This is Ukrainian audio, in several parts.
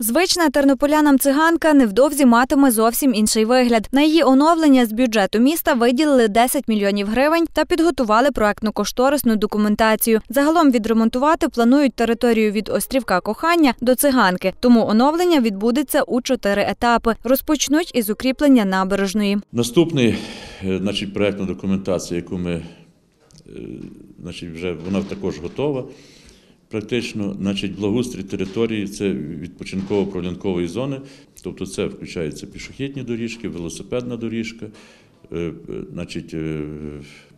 Звична тернополянам циганка невдовзі матиме зовсім інший вигляд. На її оновлення з бюджету міста виділили 10 мільйонів гривень та підготували проектно-кошторисну документацію. Загалом відремонтувати планують територію від острівка кохання до циганки. Тому оновлення відбудеться у чотири етапи. Розпочнуть із укріплення набережної. Наступний, е, значить, проектна документація, яку ми, е, значить, вже вона також готова. Практично, значить, благоустрій території це відпочинково-прогулянкової зони, тобто це включаються пішохідні доріжки, велосипедна доріжка, е, е, значить, е,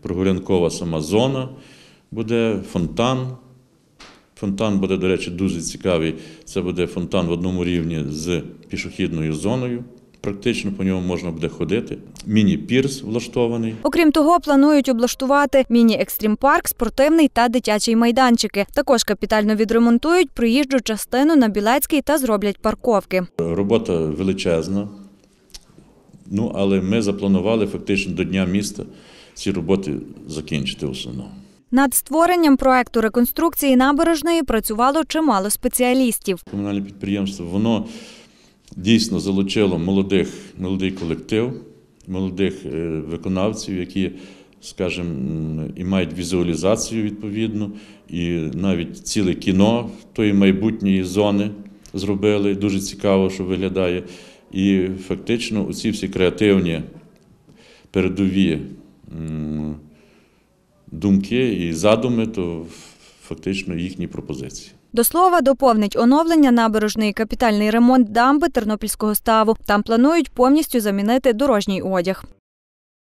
прогулянкова сама зона буде, фонтан. Фонтан буде, до речі, дуже цікавий. Це буде фонтан в одному рівні з пішохідною зоною. Практично по ньому можна буде ходити. Міні-пірс влаштований. Окрім того, планують облаштувати міні-екстрім-парк, спортивний та дитячий майданчики. Також капітально відремонтують проїжджу частину на Білецький та зроблять парковки. Робота величезна. Ну, але ми запланували фактично до Дня міста ці роботи закінчити в основному. Над створенням проекту реконструкції набережної працювало чимало спеціалістів. Комунальне підприємство воно дійсно залучило молодих, молодий колектив, молодих е, виконавців, які, скажімо, і мають візуалізацію відповідну, і навіть ціле кіно тої майбутньої зони зробили. Дуже цікаво, що виглядає. І фактично оці всі креативні передові думки і задуми, то фактично їхні пропозиції. До слова, доповнить оновлення набережної капітальний ремонт дамби Тернопільського ставу. Там планують повністю замінити дорожній одяг.